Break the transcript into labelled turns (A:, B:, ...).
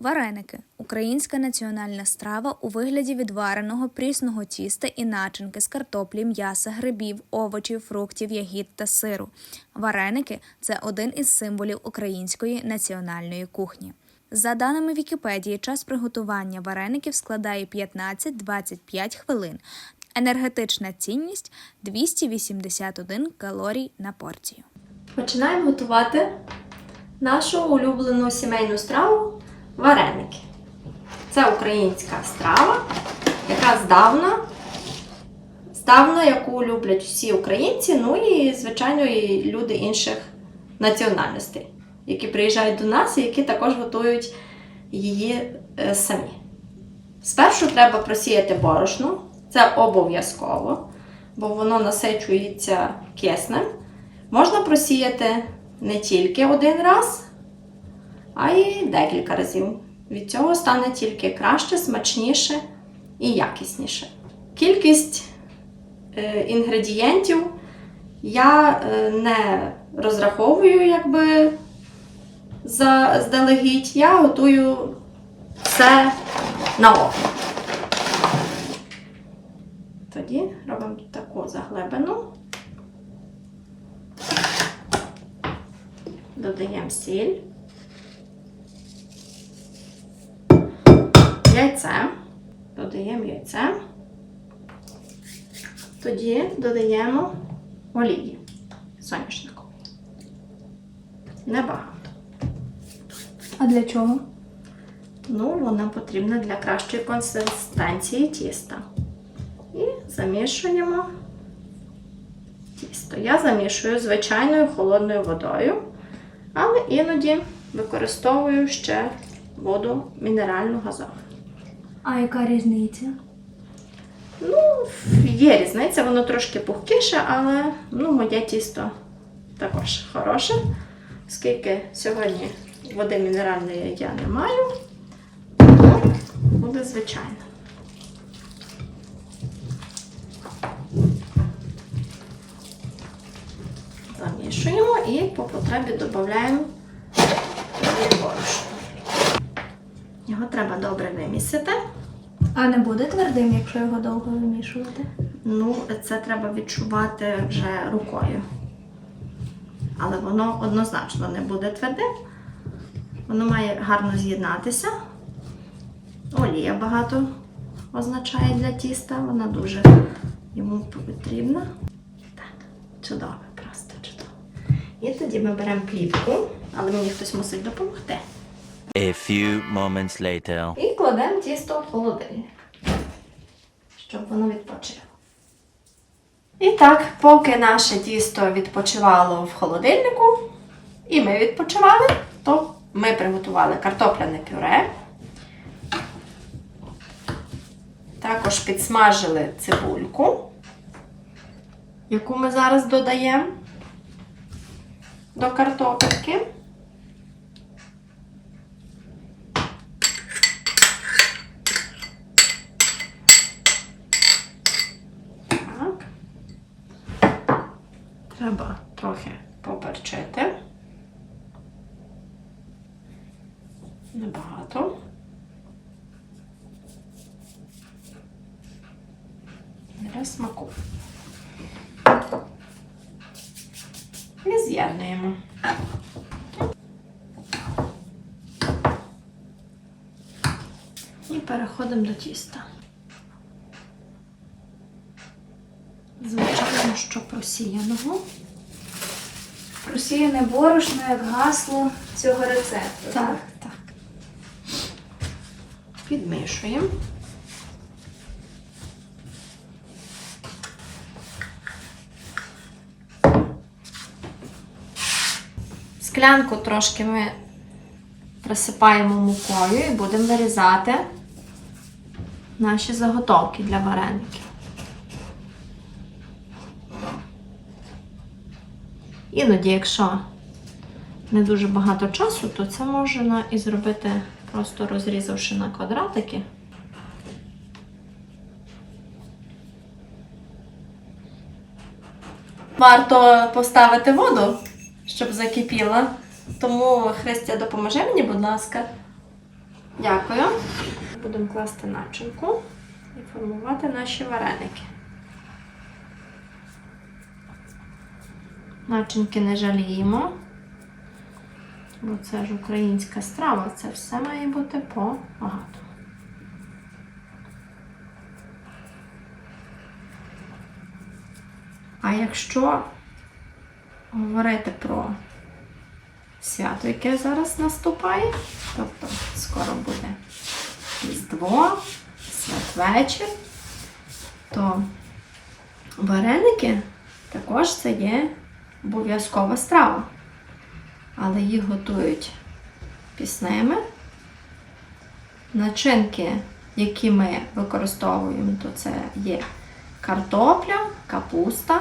A: Вареники українська національна страва у вигляді відвареного прісного тіста і начинки з картоплі, м'яса, грибів, овочів, фруктів, ягід та сиру. Вареники це один із символів української національної кухні. За даними Вікіпедії, час приготування вареників складає 15-25 хвилин. Енергетична цінність 281 калорій на порцію.
B: Починаємо готувати нашу улюблену сімейну страву вареники. Це українська страва, яка здавна, здавна, яку люблять всі українці, ну і, звичайно, і люди інших національностей, які приїжджають до нас і які також готують її е, самі. Спершу треба просіяти борошно, це обов'язково, бо воно насичується киснем. Можна просіяти не тільки один раз, а й декілька разів. Від цього стане тільки краще, смачніше і якісніше. Кількість е, інгредієнтів я е, не розраховую якби заздалегідь. Я готую все на око. Тоді робимо таку заглибину. Додаємо сіль, яйце, додаємо яйце. Тоді додаємо олії соняшникової. Небагато.
A: А для чого?
B: Ну, вона потрібна для кращої консистенції тіста. І замішуємо тісто. Я замішую звичайною холодною водою, але іноді використовую ще воду мінеральну газову.
A: А яка різниця?
B: Ну, є різниця, воно трошки пухкіше, але ну, моє тісто також хороше, оскільки сьогодні води мінеральної я не маю, тому буде звичайно. Замішуємо і по потребі додаємо борошно. Треба добре вимісити.
A: А не буде твердим, якщо його довго вимішувати?
B: Ну, це треба відчувати вже рукою. Але воно однозначно не буде твердим. Воно має гарно з'єднатися. Олія багато означає для тіста, вона дуже йому потрібна. Так, чудово, просто чудово. І тоді ми беремо плівку, але мені хтось мусить допомогти.
C: A few moments later.
B: І кладемо тісто в холодильник, щоб воно відпочило. І так, поки наше тісто відпочивало в холодильнику, і ми відпочивали, то ми приготували картопляне пюре. Також підсмажили цибульку, яку ми зараз додаємо до картопельки. Треба трохи поперчити. Небагато. Для смаку. І з'єднуємо. І переходимо до тіста. Звичайно, що просіяного.
A: Просіяне борошно як гасло цього рецепту.
B: Так, так. Підмішуємо. Склянку трошки ми присипаємо мукою і будемо вирізати наші заготовки для вареників. Іноді, якщо не дуже багато часу, то це можна і зробити просто розрізавши на квадратики. Варто поставити воду, щоб закипіла. Тому, Христя, допоможи мені, будь ласка. Дякую. Будемо класти начинку і формувати наші вареники. Начинки не жаліємо, бо це ж українська страва, це все має бути по багато. А якщо говорити про свято, яке зараз наступає, тобто скоро буде Різдво, святвечір, то вареники також це є обов'язкова страва. Але їх готують пісними. Начинки, які ми використовуємо, то це є картопля, капуста,